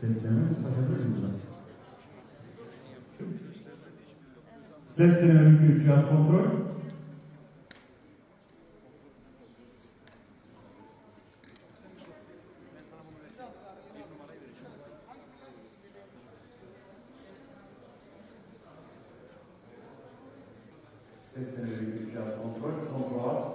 Seslenerek bulacağız. Seslenme mümkün. Cihaz kontrol. Seslenme mümkün. Cihaz kontrol. Son kural.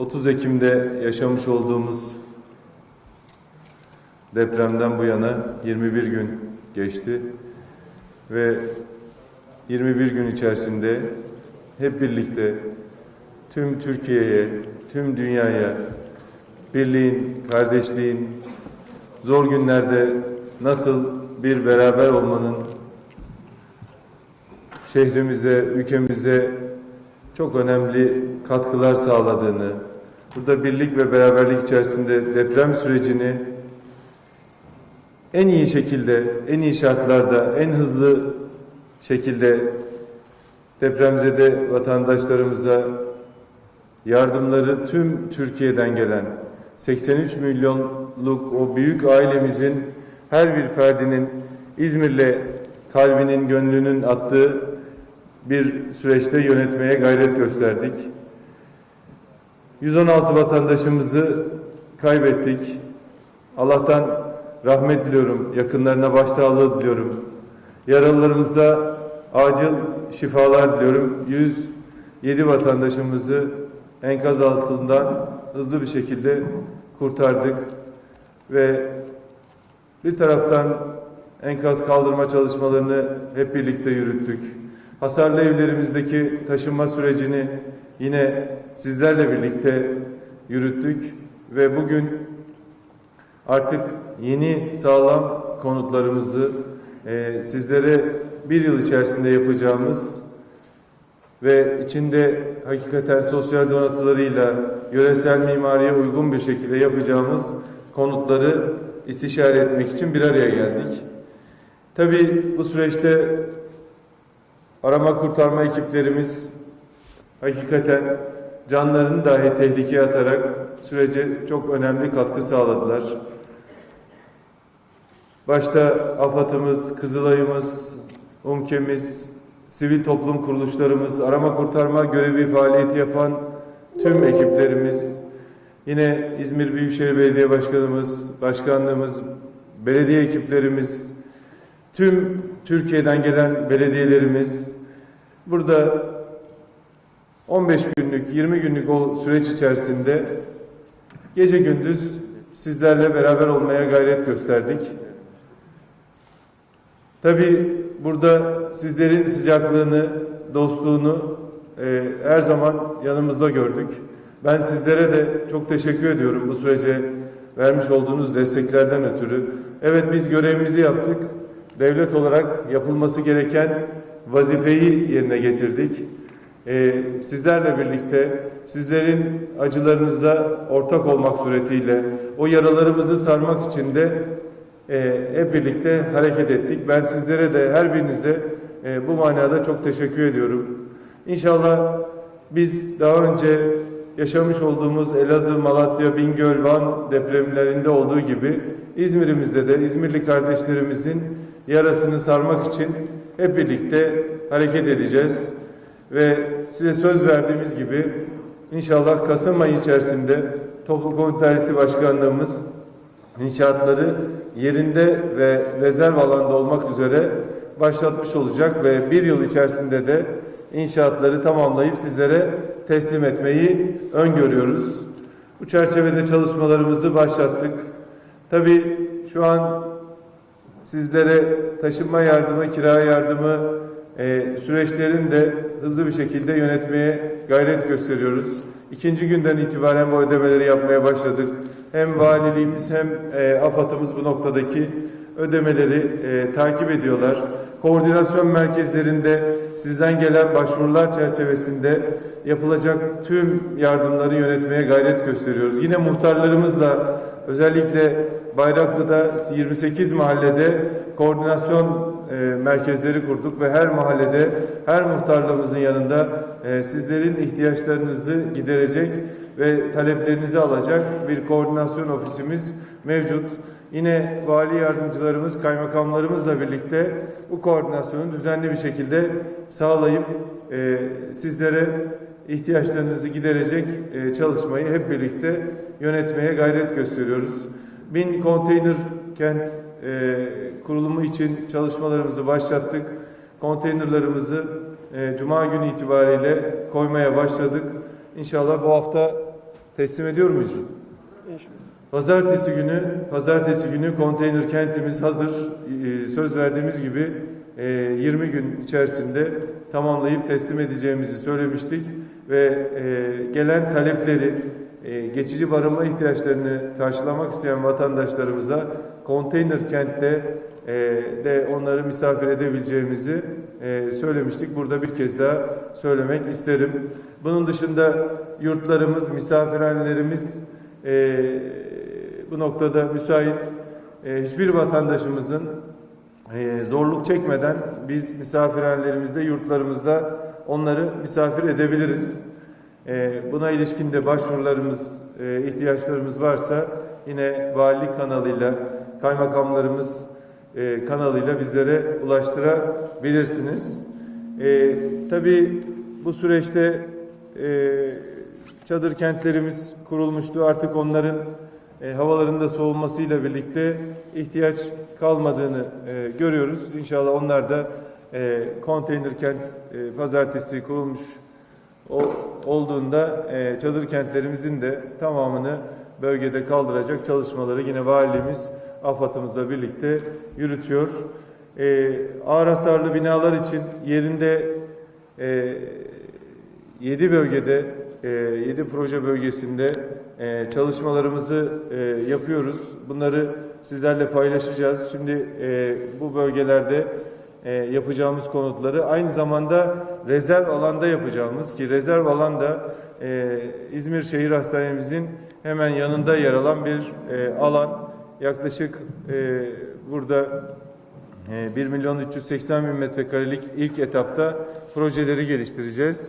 30 Ekim'de yaşamış olduğumuz depremden bu yana 21 gün geçti ve 21 gün içerisinde hep birlikte tüm Türkiye'ye, tüm dünyaya birliğin, kardeşliğin, zor günlerde nasıl bir beraber olmanın şehrimize, ülkemize çok önemli katkılar sağladığını, burada birlik ve beraberlik içerisinde deprem sürecini en iyi şekilde, en iyi şartlarda, en hızlı şekilde depremzede vatandaşlarımıza yardımları tüm Türkiye'den gelen 83 milyonluk o büyük ailemizin her bir ferdinin İzmir'le kalbinin, gönlünün attığı bir süreçte yönetmeye gayret gösterdik. 116 vatandaşımızı kaybettik. Allah'tan rahmet diliyorum, yakınlarına başsağlığı diliyorum. Yaralılarımıza acil şifalar diliyorum. 107 vatandaşımızı enkaz altından hızlı bir şekilde kurtardık ve bir taraftan enkaz kaldırma çalışmalarını hep birlikte yürüttük. Hasarlı evlerimizdeki taşınma sürecini yine sizlerle birlikte yürüttük ve bugün artık yeni sağlam konutlarımızı e, sizlere bir yıl içerisinde yapacağımız ve içinde hakikaten sosyal donatılarıyla yöresel mimariye uygun bir şekilde yapacağımız konutları istişare etmek için bir araya geldik. Tabii bu süreçte arama kurtarma ekiplerimiz hakikaten canlarını dahi tehlikeye atarak sürece çok önemli katkı sağladılar. Başta AFAD'ımız, Kızılay'ımız, UMKE'miz, sivil toplum kuruluşlarımız, arama kurtarma görevi faaliyeti yapan tüm ekiplerimiz, yine İzmir Büyükşehir Belediye Başkanımız, başkanlığımız, belediye ekiplerimiz, tüm Türkiye'den gelen belediyelerimiz burada 15 günlük, 20 günlük o süreç içerisinde gece gündüz sizlerle beraber olmaya gayret gösterdik. Tabii burada sizlerin sıcaklığını, dostluğunu e, her zaman yanımızda gördük. Ben sizlere de çok teşekkür ediyorum bu sürece vermiş olduğunuz desteklerden ötürü. Evet biz görevimizi yaptık. Devlet olarak yapılması gereken vazifeyi yerine getirdik. Ee, sizlerle birlikte sizlerin acılarınıza ortak olmak suretiyle o yaralarımızı sarmak için de e, hep birlikte hareket ettik. Ben sizlere de her birinize e, bu manada çok teşekkür ediyorum. İnşallah biz daha önce yaşamış olduğumuz Elazığ, Malatya, Bingöl, Van depremlerinde olduğu gibi İzmir'imizde de İzmirli kardeşlerimizin yarasını sarmak için hep birlikte hareket edeceğiz. Ve size söz verdiğimiz gibi inşallah Kasım ayı içerisinde Toplu Konut Dairesi Başkanlığımız inşaatları yerinde ve rezerv alanda olmak üzere başlatmış olacak ve bir yıl içerisinde de inşaatları tamamlayıp sizlere teslim etmeyi öngörüyoruz. Bu çerçevede çalışmalarımızı başlattık. Tabii şu an sizlere taşınma yardımı, kira yardımı e, süreçlerini de hızlı bir şekilde yönetmeye gayret gösteriyoruz. İkinci günden itibaren bu ödemeleri yapmaya başladık. Hem valiliğimiz hem e, AFAD'ımız bu noktadaki ödemeleri e, takip ediyorlar. Koordinasyon merkezlerinde sizden gelen başvurular çerçevesinde yapılacak tüm yardımları yönetmeye gayret gösteriyoruz. Yine muhtarlarımızla özellikle Bayraklı'da 28 mahallede koordinasyon e, merkezleri kurduk ve her mahallede her muhtarlığımızın yanında e, sizlerin ihtiyaçlarınızı giderecek ve taleplerinizi alacak bir koordinasyon ofisimiz mevcut. Yine vali yardımcılarımız, kaymakamlarımızla birlikte bu koordinasyonu düzenli bir şekilde sağlayıp e, sizlere ihtiyaçlarınızı giderecek e, çalışmayı hep birlikte yönetmeye gayret gösteriyoruz. Bin konteyner kent e, kurulumu için çalışmalarımızı başlattık. Konteynerlarımızı e, Cuma günü itibariyle koymaya başladık. İnşallah bu hafta teslim ediyor muyuz? Pazartesi günü, pazartesi günü konteyner kentimiz hazır. Ee, Söz verdiğimiz gibi e, 20 gün içerisinde tamamlayıp teslim edeceğimizi söylemiştik ve e, gelen talepleri, e, geçici barınma ihtiyaçlarını karşılamak isteyen vatandaşlarımıza konteyner kentte e, de onları misafir edebileceğimizi e, söylemiştik. Burada bir kez daha söylemek isterim. Bunun dışında yurtlarımız, misafirhanelerimiz e, bu noktada müsait e, hiçbir vatandaşımızın e, zorluk çekmeden biz misafirhanelerimizde, yurtlarımızda onları misafir edebiliriz. E, buna ilişkin de başvurularımız, e, ihtiyaçlarımız varsa yine valilik kanalıyla, kaymakamlarımız e, kanalıyla bizlere ulaştırabilirsiniz. E, tabii bu süreçte çadır kentlerimiz kurulmuştu. Artık onların e, havalarında soğumasıyla birlikte ihtiyaç kalmadığını görüyoruz. İnşallah onlar da konteyner kent e, pazartesi kurulmuş o, olduğunda e, çadır kentlerimizin de tamamını bölgede kaldıracak çalışmaları yine valimiz AFAD'ımızla birlikte yürütüyor. E, ağır hasarlı binalar için yerinde e, 7 bölgede, 7 proje bölgesinde e, çalışmalarımızı e, yapıyoruz. Bunları sizlerle paylaşacağız. Şimdi e, bu bölgelerde e, yapacağımız konutları aynı zamanda rezerv alanda yapacağımız ki rezerv alanda e, İzmir Şehir Hastanemizin hemen yanında yer alan bir e, alan. Yaklaşık e, burada e, 1 milyon 380 bin metrekarelik ilk etapta projeleri geliştireceğiz.